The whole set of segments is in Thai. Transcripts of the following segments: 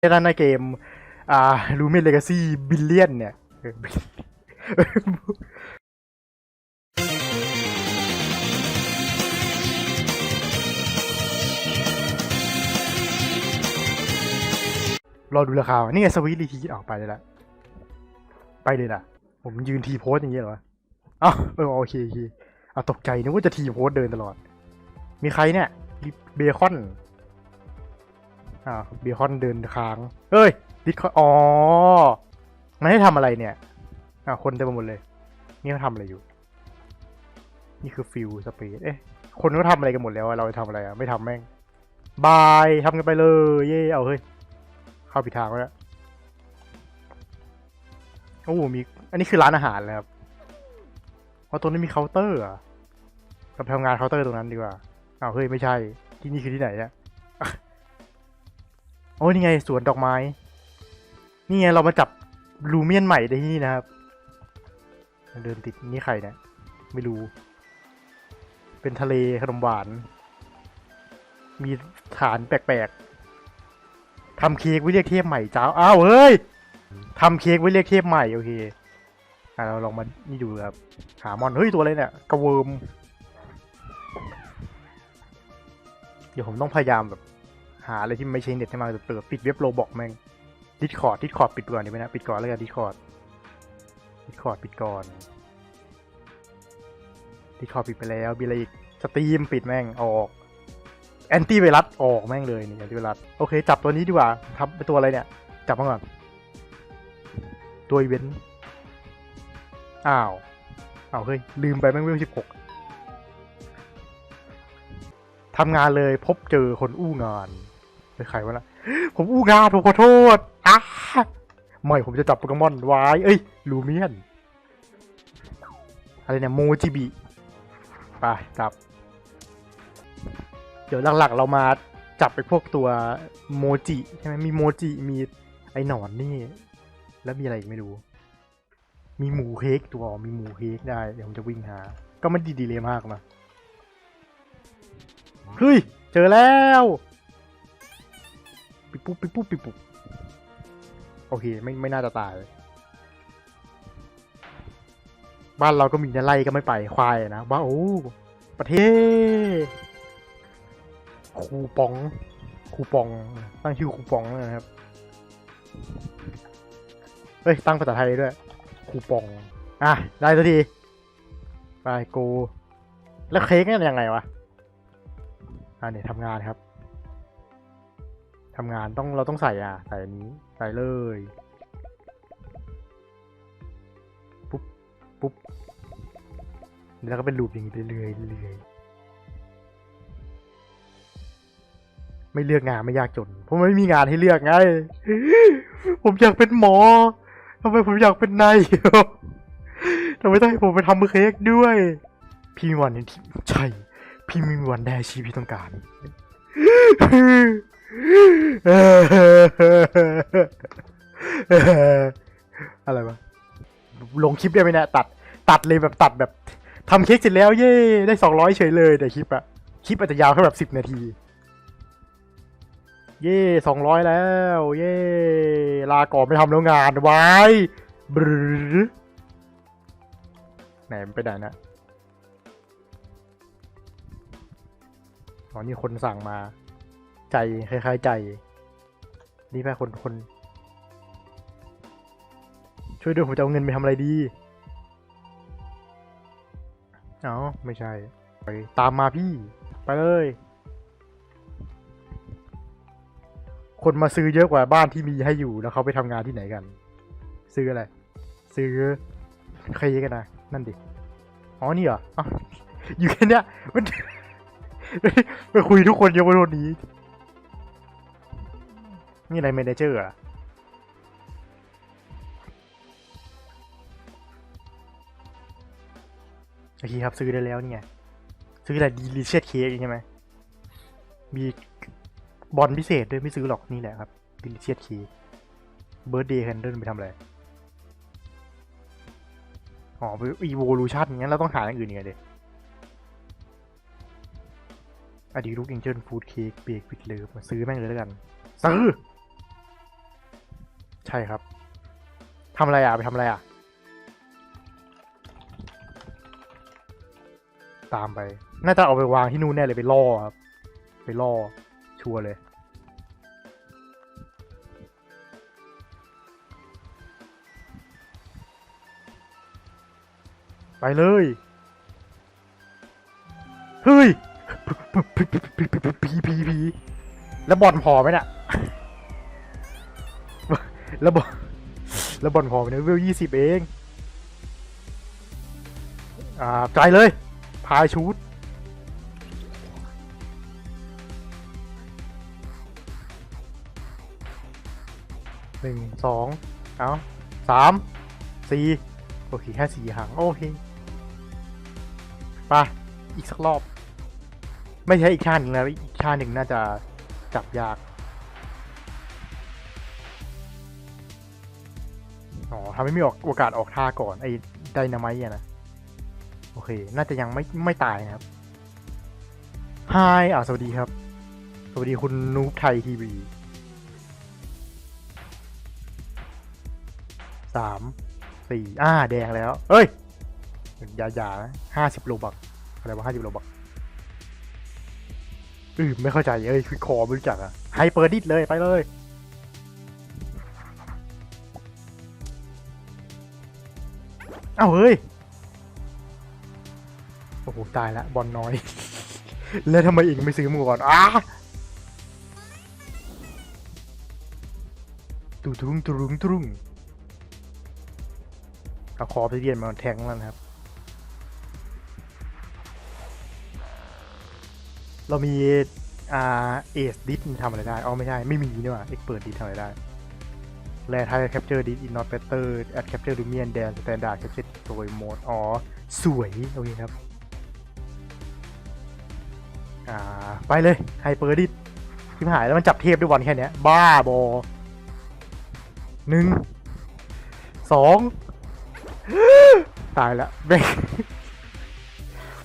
ไอ้นั่นในเกม อ่าลูเมนเลกาซี่บิลเลียนเนี่ยเรอดูราคาว่ะนี่ไงสวิตรีทีออกไปเลยละ ไปเลยนะผมยืนทีโพสอย่างเงี้ยเหรออ้าวเออโอเคโอเคเอาตกใจนึกว่าจะทีโพสเดินตลอด มีใครเนี่ย เบคอน อ่าเบคอนเดินค้างเฮ้ยดิคอนอ๋อมันให้ทำอะไรเนี่ยอ่าคนเต็มไปหมดเลย นี่เขาทำอะไรอยู่ นี่คือฟิลสเปซเอ๊ะคนเขาทำอะไรกันหมดแล้วเราจะทำอะไรอะไม่ทำแม่งบายทำกันไปเลย เย่เอาเฮ้ยเข้าผิดทางแล้วโอ้โหมีอันนี้คือร้านอาหารเลยครับเพราะตรงนี้มีเคาน์เตอร์อะเราไปทำงานเคาน์เตอร์ตรงนั้นดีกว่าเอาเฮ้ยไม่ใช่ที่นี่คือที่ไหนเนี่ย โอ้ยนี่ไงสวนดอกไม้ นี่ไงเรามาจับลูเมียนใหม่ได้ที่นี่นะครับ เดินติดนี่ใครเนี่ยไม่รู้ เป็นทะเลขนมหวาน มีฐานแปลกๆทำเค้กไว้เรียกเทพใหม่เจ้า อ้าวเฮ้ยทำเค้กไว้เรียกเทพใหม่โอเคอะเราลองมานี่ดูครับ หามอน เฮ้ย ตัวอะไรเนี่ยกระเวิร์มเดี๋ยวผมต้องพยายามแบบ หาอะไรที่ไม่ใช่เน็ตให้มาเปิดปิดเว็บโรบอกแม่งดิสคอร์ดดิสคอร์ดปิดก่อนดีไหมนะปิดก่อนแล้วกันดิสคอร์ดดิสคอร์ดปิดก่อนดิสคอร์ดปิดไปแล้วมีอะไรอีกสตรีมปิดแม่งออกแอนตี้ไวรัสออกแม่งเลยเนี่แอนตี้ไวรัสโอเค จับตัวนี้ดีกว่าทำเป็นตัวอะไรเนี่ย จับมาก่อนตัวอีเวนต์อ้าวอ้าวเฮ้ย ลืมไปแม่งเวลสิบหกทำงานเลยพบเจอคนอู้งาน เป็นใครวะล่ะผมอู้งาผมขอโทษอ้าไม่ผมจะจับโปเกมอนไว้เอ้ย ลูเมียน อะไรเนี่ย โมจิบิ ไป จับ เดี๋ยวหลักๆ เรามาจับไปพวกตัวโมจิ ใช่ไหมมีโมจิ มีไอ้หนอนนี่ แล้วมีอะไรอีกไม่รู้ มีหมูเค้กตัว มีหมูเค้กได้ เดี๋ยวผมจะวิ่งหา ก็ไม่ดีดีเลยมากนะ เฮ้ย เจอแล้ว ปิดปุ๊บปิปุ๊บปิปุ๊บโอเคไม่ไม่น่าจะตาย บ้านเราก็มีนะไล่ก็ไม่ไปควายนะบ้าโอ้ประเทศคูปองคูปองตั้งชื่อคูปองเลยนะครับเฮ้ยตั้งภาษาไทยด้วยคูปองอะได้สักทีไปโกแล้วเค้กเนี่ยยังไงวะอ่าเนี่ยทำงานครับ ทำงานต้องเราต้องใส่อะใส่อันนี้ใส่เลยปุ๊บปุ๊บแล้วก็เป็นลูปอย่างนี้ไปเรื่อยๆเรื่อยไม่เลือกงานไม่ยากจนเพราะไม่มีงานให้เลือกไง ผมอยากเป็นหมอทำไมผมอยากเป็นนายทำไมต้องให้ผมไปทำมือเค้กด้วย พี่มีวันนี้ที่ใช่ พี่มีวันได้ชีพที่ต้องการ อะไรวะลงคลิปได้ไหมเนะตัด ตัดเลยแบบตัดแบบทำเค้กเสร็จแล้วเย่ได้สองร้อยเฉยเลยแต่คลิปอะคลิปอาจจะยาวแค่แบบสิบนาที เย่สองร้อยแล้ว เย่ลาก่อนไม่ทำแล้วงานไว้บรือไหนมันไปไหนนะอ๋อนี่คนสั่งมา ใจคล้ายๆใจ นี่แม่คนคนช่วยด้วยผมจะเอาเงินไปทำอะไรดี เอ้าไม่ใช่ ไปตามมาพี่ ไปเลย คนมาซื้อเยอะกว่าบ้านที่มีให้อยู่แล้วเขาไปทำงานที่ไหนกัน ซื้ออะไร ซื้อใครกันนะ นั่นดิ อ๋อ นี่เหรอออยู่แค่เนี้ยมันไปคุยทุกคนยกเว้นคนนี้ นี่อะไรเมเนเจอร์อะโอเคครับซื้อได้แล้วนี่ไงซื้ออะไรดีลิเชียสเค้กใช่ไหมมีบอลพิเศษด้วยไม่ซื้อหรอกนี่แหละครับดิลิเชียสเค้กเบิร์ดเดย์แคนเดิลไปทำอะไรอ๋อไปอีโวลูชันงั้นเราต้องหาอย่างอื่นไงเด็อดีลูกเอ็นเจิลฟูดเค้กเบรกวิดเลิฟมาซื้อแม่งเลยแล้วกัน ซื้อ ใช่ครับทำอะไรอะ ไปทำอะไรอะ ตามไป น่าจะเอาไปวางที่นู่นแน่เลยไปล่อครับ ไปล่อ ชัวร์เลย ไปเลย เฮ้ยพีพีพีพีแล้วบอลพอไหมเนี่ย แล้วบอลแล้วบอลพอไหมเนี่ยเวยี่สิบเอง อ่าใจเลย พายชูดหนึ่งสองเอาสามสี่โอเค แค่สี่หาง โอเค ไป อีกสักรอบ ไม่ใช่อีกชาติหนึ่งนะอีกชาติหนึ่งน่าจะจับยาก ทำให้มีโอกาสออกท่าก่อนไอ้ไดนามต์นะ โอเค น่าจะยังไม่ไม่ตายนะครับฮายอ่าสวัสดีครับ สวัสดีคุณนูบไทยทีวีสามสี่อ่าแดงแล้ว เอ้ยยาอย่าห้าสิบโลบักอะไรวะห้าสิบโลบักอือไม่เข้าใจ เอ้ยคือคอไม่รู้จักอะไฮเปอร์ดิสเลยไปเลย เอ้าเฮ้ย โอ้โห ตายละบอลน้อย แล้วทำไมอีกไม่ซื้อมือก่อนอ้าตุรุงตุรุงตุรุงเอาคอไปเรียนมาแทงมันครับ เรามี อ่า เอสดิสทำอะไรได้ อ๋อ ไม่ใช่ ไม่มีนี่หว่าเอ็กเปิดดิสทำอะไรได้ แลไทยแคปเจอร์ดิสอินนอตเปเตอร์แอดแคปเจอร์ดูเมียนแดนสแตนดาร์ดแคปเจอร์โดยโหมดอ๋อ สวยโอเคครับ อ่า ไปเลยไฮเปอร์ดิสที่หายแล้วมันจับเทพด้วยวันแค่นี้บ้าบอหนึ่งสองตายแล้วแม่ง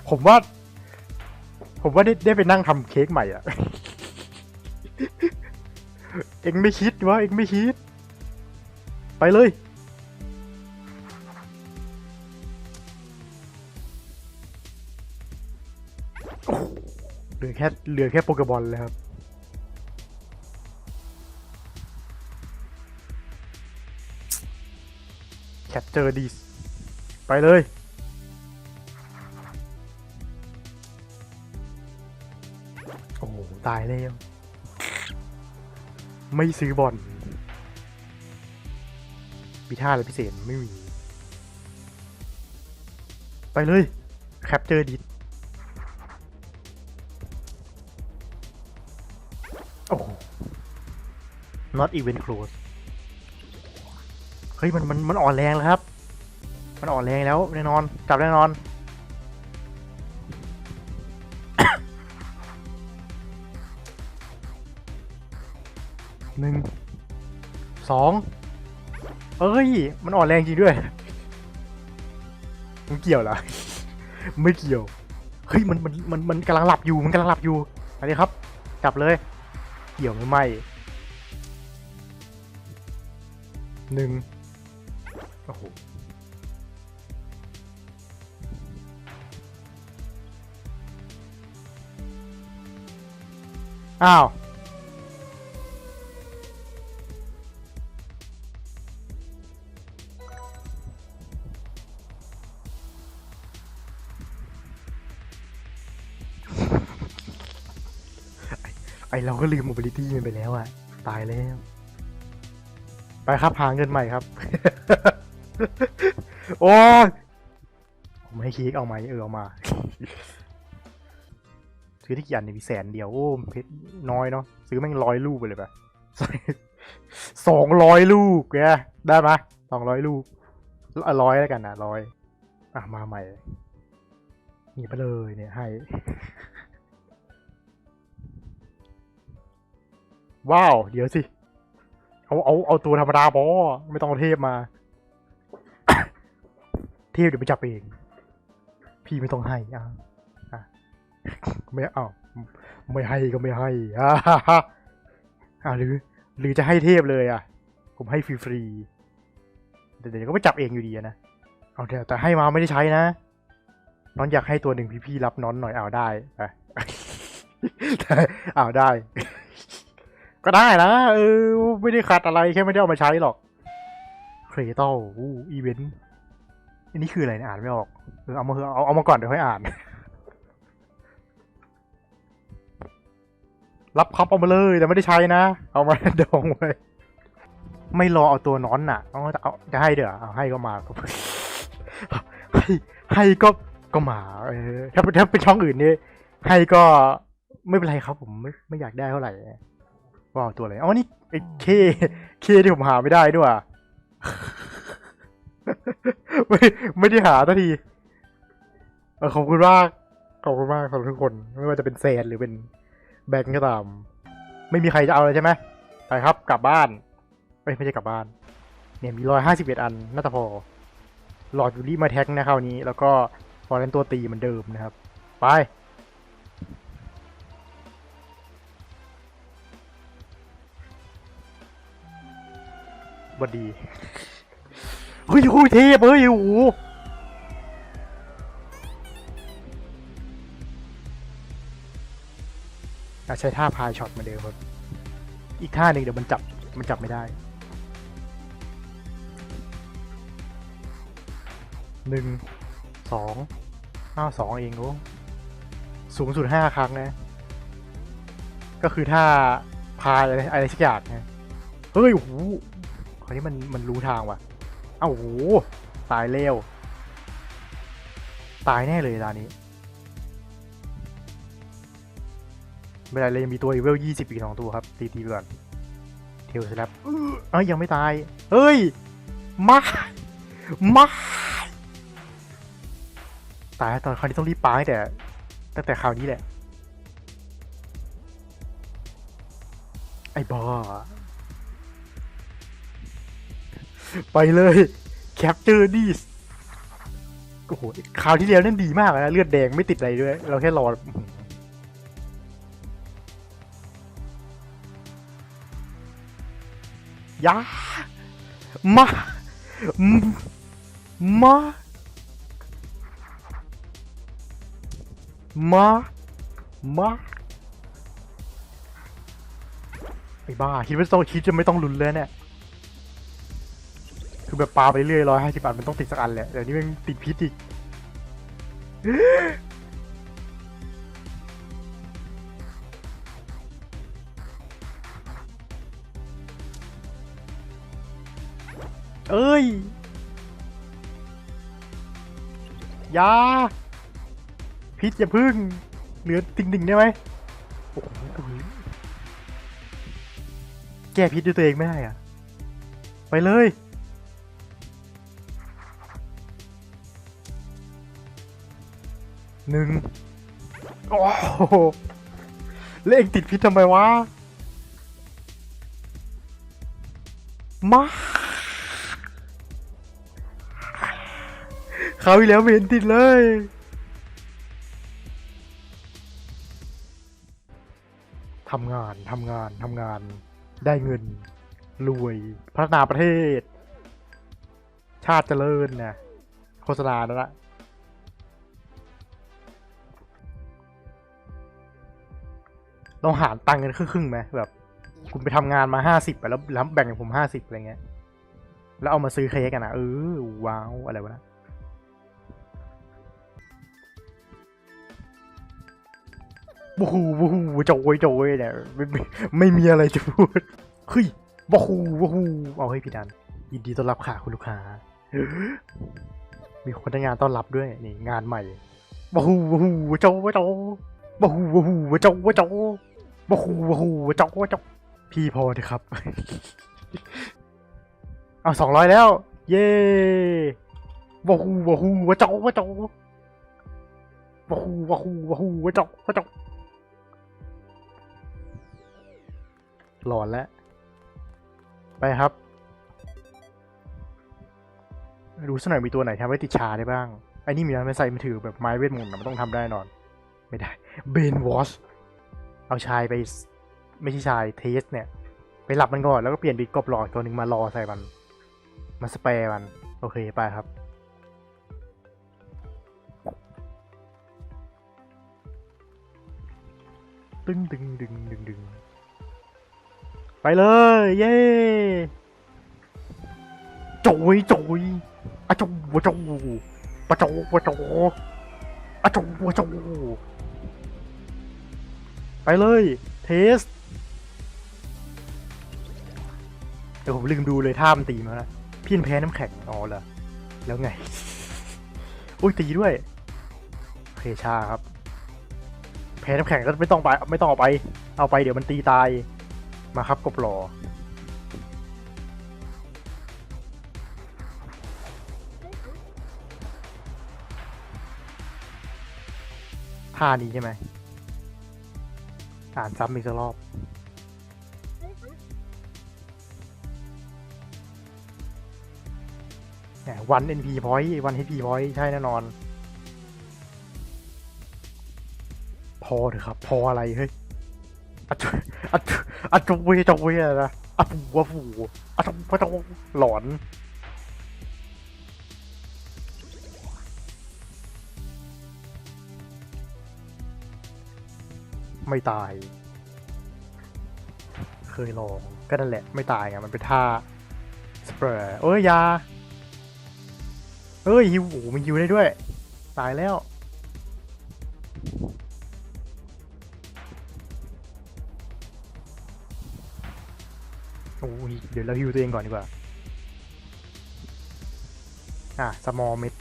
ผมว่า ผมว่าได้ได้ไปนั่งทำเค้กใหม่อะเอ็งไม่คิดวะเอ็งไม่คิด ไปเลย เหลือแค่เหลือแค่โปเกบอลเลยครับ แคปเจอร์ดิสไปเลยโอ้โหตายแล้ว ไม่ซื้อบอล มีท่าอะไรพิเศษไม่มี ไปเลยแคปเจอร์ดิสโอ้โห not even close เฮ้ย มันมันมันอ่อนแรงแล้วครับ มันอ่อนแรงแล้วแน่นอน จับแน่นอนหนึ่งสอง เอ้ย มันอ่อนแรงจริงด้วยมันเกี่ยวเหรอ ไม่เกี่ยว เฮ้ย มัน มัน มัน มันกำลังหลับอยู่ มันกำลังหลับอยู่อะไรครับ จับเลย เกี่ยวไม่ไหมหนึ่งโอ้โหอ้าว ไอเราก็ลืม mobility มันไปแล้วอะตายแล้ว ไปครับหาเงินใหม่ครับ โอ้ยผมให้คีกเอาไหมเออเอามาซื้อที่กี่อันเนี่ยมีแสนเดียวโอ้เพชรน้อยเนาะซื้อแม่งร้อยลูกไปเลยปะสองร้อยลูกแกได้ไหมสองร้อยลูกร้อยแล้วกันนะร้อยอะมาใหม่นี่ไปเลยเนี่ยให้ ว้าว เดี๋ยวสิ เอาเอาเอาตัวธรรมดาพอไม่ต้องเทพมา เทพเดี๋ยวไปจับเอง พี่ไม่ต้องให้อะอะไม่เอาไม่ให้ก็ไม่ให้อ่าอ่าหรือ หรือจะให้เทพเลยอะ ผมให้ฟรีๆเดี๋ยวก็ไปจับเองอยู่ดีนะเอาเดี๋ยวแต่ให้มาไม่ได้ใช้นะน้องอยากให้ตัวหนึ่งพี่ๆรับน้อนหน่อยเอาได้ไปเอาได้ ก็ได้นะเออไม่ได้ขัดอะไรแค่ไม่ได้เอามาใช้หรอกเครีเอตอู้อีเวนต์อันนี้คืออะไรเนี่ยอ่านไม่ออกเออเอามาเออาเอามาก่อนเดี๋ยวค่อยอ่าน รับครับเอามาเลยแต่ไม่ได้ใช้นะ เอามาดองไว้ไม่รอเอาตัวน้อนน่ะเอาจะเอาจะให้เดี๋ยวเอาให้ก็มาให้ให้ก็ก็มาเออถ้าถ้าเป็นช่องอื่นนี่ให้ก็ไม่เป็นไรครับผมไม่ไม่อยากได้เท่าไหร่ ว่าเอาตัวอะไรอ๋อนี่ไอ้เคเคที่ผมหาไม่ได้ด้วยไม่ไม่ได้หาทันทีเออขอบคุณมากขอบคุณมากสำหรับทุกคน ไม่ว่าจะเป็นเซนหรือเป็นแบงก์ก็ตาม ไม่มีใครจะเอาเลยใช่ไหมไปครับกลับบ้านเอ้ยไม่ใช่กลับบ้าน เนี่ยมีร้อยห้าสิบเอ็ดอันน่าจะพอหลอดยูริมาแท็กนะคราวนี้ แล้วก็ฟอร์เรนตัวตีเหมือนเดิมนะครับ ไป บดีเฮ้ยโอ้ยเทพเฮ้ยโอ้โหอ่ใช้ท่าพายช็อตเหมาเดิมครับ อีกท่าหนึ่งเดี๋ยวมันจับมันจับไม่ได้หนึ่งสองอ้าสองเองโอ้สูงสุดห้าครั้งนะ ก็คือถ้าพายอะไรอะไรสักอย่างนะเฮ้ยโอ้โห คราวนี้มันมันรู้ทางว่ะ เอ้าโอ้โหตายเร็ว ตายแน่เลยตอนนี้ ไม่เป็นไรเลยยังมีตัวอีเวลยี่สิบอีกสองตัวครับ ตีตีไปก่อน เทลสแลปเอ้ยยังไม่ตาย เฮ้ย มา มา ตายตอนคราวนี้ต้องรีบปาตั้แต่ตั้งแต่คราวนี้แหละ ไอ้บ้า ไปเลยแคปเจอร์ดิสโอ้โหคราวที่แล้วนั่นดีมากเลยนะเลือดแดงไม่ติดอะไรด้วย เราแค่รอยามามมามามาไอ้บ้า คิดว่าต้องคิดจะไม่ต้องลุ้นเลยเนี่ย คือแบบปาไปเรื่อยร้อยห้าสิบอันมันต้องติดสักอันแหละแต่นี่มันติดพิษอีกเอ้ยอยาพิษอย่าพึ่ง เหลือติ่งดิ่งๆได้ไหมโอ้โหแก้พิษด้วยตัวเองไม่ได้อะไปเลย หนึ่งโอ้โหแล้วเองติดพิษทำไมวะ มาคราวที่แล้วไม่เห็นติดเลยทำงาน ทำงาน ทำงาน ได้เงิน รวย พัฒนาประเทศ ชาติเจริญนะโฆษณาแล้วละ ต้องหารตังค์กันครึ่งๆไหมแบบ คุณไปทำงานมาห้าสิบไปแล้วแล้วแบ่งผมห้าสิบอะไรเงี้ย แล้วเอามาซื้อเค้กกันนะเออว้าวอะไรวะนะบูฮูบูฮูโจยโจยเนี่ยไม่ไม่ไม่มีอะไรจะพูดเฮ้ยบูฮูบูฮูเอาให้พี่ดันยินดีต้อนรับค่ะคุณลูกค้า มีคนทำงานต้อนรับด้วยนี่งานใหม่บูฮูบูฮูโจโจบูฮูบูฮูโจโจ บูฮูบูฮูโจโจพี่พอเถอะครับ เอาสองร้อยแล้ว เย้บูฮูบูฮูโจโจบูฮูบูฮูบูฮูโจโจหลอนแล้ว ไปครับ ดูสักหน่อยมีตัวไหนทำให้ติดชาได้บ้างไอ้นี่มีนะไม่ใส่มือถือแบบไม้เวทมนต์นะมันต้องทำได้นอน ไม่ได้เบนวอช เอาชายไปไม่ใช่ชายเทสเนี่ย ไปหลับมันก่อนแล้วก็เปลี่ยนบิดกบหลอดตัวหนึ่งมารอใส่มัน มาสเปรย์มัน โอเคไปครับตึงดึงดึงดึงดึงไปเลย เย้โจยโจยอะโจวะโจปะโจวะโจอะโจวะโจ ไปเลยเทสเดี๋ยวผมลืมดูเลยท่ามันตีมาแล้วพี่แพ้น้ำแข็งอ๋อเหรอแล้วไง อุ้ยตีด้วยเคชาครับ แพ้น้ำแข็งก็ไม่ต้องไปไม่ต้องเอาไป เอาไปเดี๋ยวมันตีตายมาครับกบหลอท่านี้ใช่ไหม อ่านซ้ำอีกสักรอบวัน NP point วัน HP point ใช่แน่นอน พอเถอะครับ พออะไร เฮ้ยอะจุอะจุอะจุเวจเวอะไรนะอะฟูอะฟูอะจุอะจุหลอน ไม่ตาย เคยลองก็นั่นแหละไม่ตายไงมันเป็นท่าสเปรย์เอ้ยยาเอ้ยฮิวโอ้มันฮิวได้ด้วย ตายแล้ว โอ้ยเดี๋ยวเราฮิวตัวเองก่อนดีกว่า อะสมอลเม็ด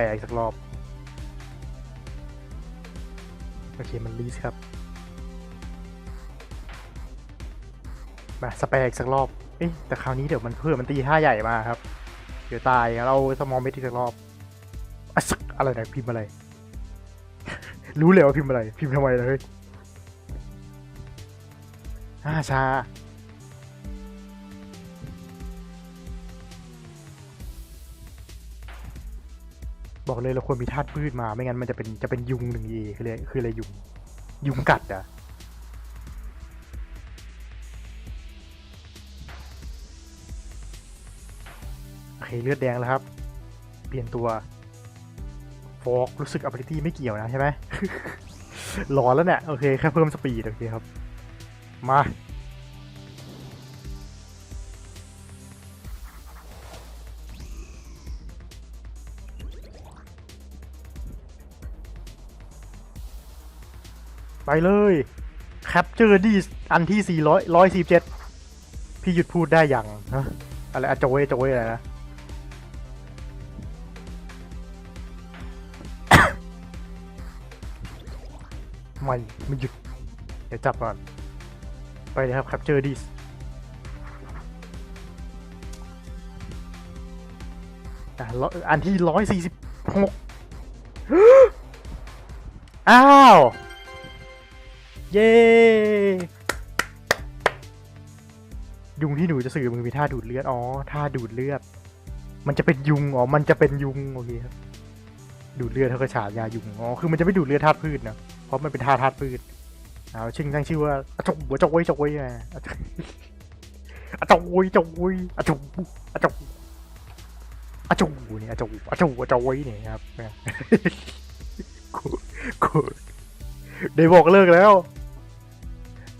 ป่ะสแปรอีกสักรอบ โอเคมันรีสครับ มาสแปรอีกสักรอบ เอ๊ะแต่คราวนี้เดี๋ยวมันเพิ่มมันตีท่าใหญ่มาครับ เดี๋ยวตายเราสมองเม็ดอีกสักรอบอะสักอะไรนะพิมพ์อะไร รู้เลยว่าพิมพ์อะไร พิมพ์ทำไมเลยอ่าชา บอกเลยเราควรมีธาตุพืชมา ไม่งั้นมันจะเป็นจะเป็นยุงหนึ่งเอคืออะไรคืออะไรยุง ยุงกัดอะโอเคเลือดแดงแล้วครับ เปลี่ยนตัวฟอกรู้สึก ability ไม่เกี่ยวนะใช่ไหมหลอนแล้วเนี่ยโอเคแค่เพิ่มสปีดโอเคครับ มา ไปเลยแคปเจอร์ดีอันที่ 400 147 พี่หยุดพูดได้ยังฮะอะไรอะโจยโจยอะไรนะไม่ไม่หยุด เดี๋ยวจับก่อน ไปเลยครับ capture this อะร้อยอันที่ร้อยสี่สิบหกอ้าว เย้ยุงที่หนูจะสื่อมึงมีท่าดูดเลือด อ๋อ ท่าดูดเลือด มันจะเป็นยุง อ๋อ มันจะเป็นยุง โอเคครับ ดูดเลือดเท่ากับฉายายุง อ๋อ คือมันจะไม่ดูดเลือดธาตุพืชนะ เพราะมันเป็นท่าธาตุพืชเอาชื่อตั้งชื่อว่าอจงหัวจงไว้จงไว้ไงอะจงอะจงไว้จงไว้อะจงอจงอจงเนี่ยอจงอจงอจงไว้เนี่ยครับกูกูได้บอกเลิกแล้ว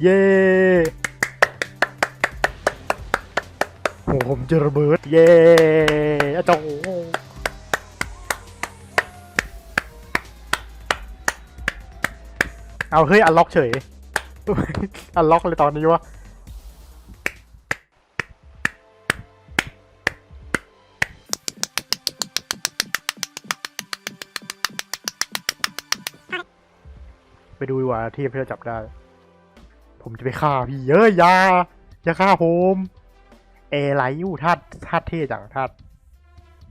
เย้ผมจะระเบิด เย้อะจงเอาเฮ้ยอันล็อกเฉย อันล็อกเลยตอนนี้วะ ไปดูว่าที่เพี่จะจับได้ ผมจะไปฆ่าพี่เอ้ยอยาอย่าฆ่าผมเอไลอยู่ธาตุธาตุเท่จังธาตุ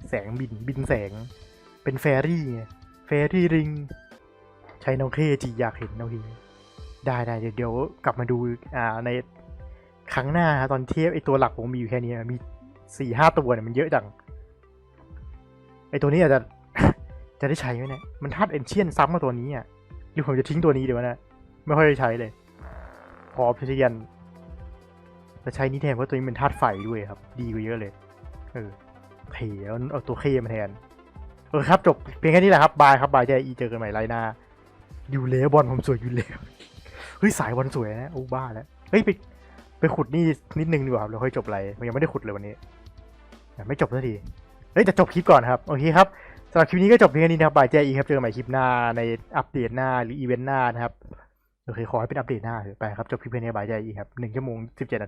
แสงบินบินแสง เป็นแฟรี่ไงแฟรี่ริง ใช้น้องเคจีอยากเห็นน้องทีได้ได้เดี๋ยวเดี๋ยวกลับมาดูอ่าในครั้งหน้าฮะตอนเทียบไอตัวหลักผมมีอยู่แค่นี้มีสี่ห้าตัวเนี่ยมันเยอะจังไอตัวนี้อาจจะจะได้ใช้ไหมเนี่ยมันธาตุเอนเชียนซ้ำกับตัวนี้อะหรือผมจะทิ้งตัวนี้เดีวะเนะ ไม่ค่อยได้ใช้เลย พอพิทยันจะใช้นี่แทนเพราะตัวนี้เป็นธาตุไฟด้วยครับ ดีกว่าเยอะเลย เออเทเอาเอาตัวเคมาแทน เออครับจบเพียงแค่นี้แหละครับ บายครับบายใจอีเจอกันใหม่ไรหน้า อยู่แล้วบอลผมสวยอยู่แล้วเฮ้ยสายบอลสวยนะโอ้บ้าแล้วเฮ้ยไปไปขุดนี่นิดนึงดีกว่าครับแล้วค่อยจบไรมันยังไม่ได้ขุดเลยวันนี้แต่ไม่จบสักทีเฮ้ยแต่จบคลิปก่อนครับโอเคครับสำหรับคลิปนี้ก็จบเพียงแค่นี้นะครับบายใจอีครับเจอกันใหม่คลิปหน้าในอัปเดตหน้าหรืออีเวนต์หน้านะครับ โอเค ขอให้เป็นอัปเดตหน้าเถอะไปครับ จบคลิปเพียงแค่นี้บายใจอีครับหนึ่งชั่วโมงสิบเจ็ดนาที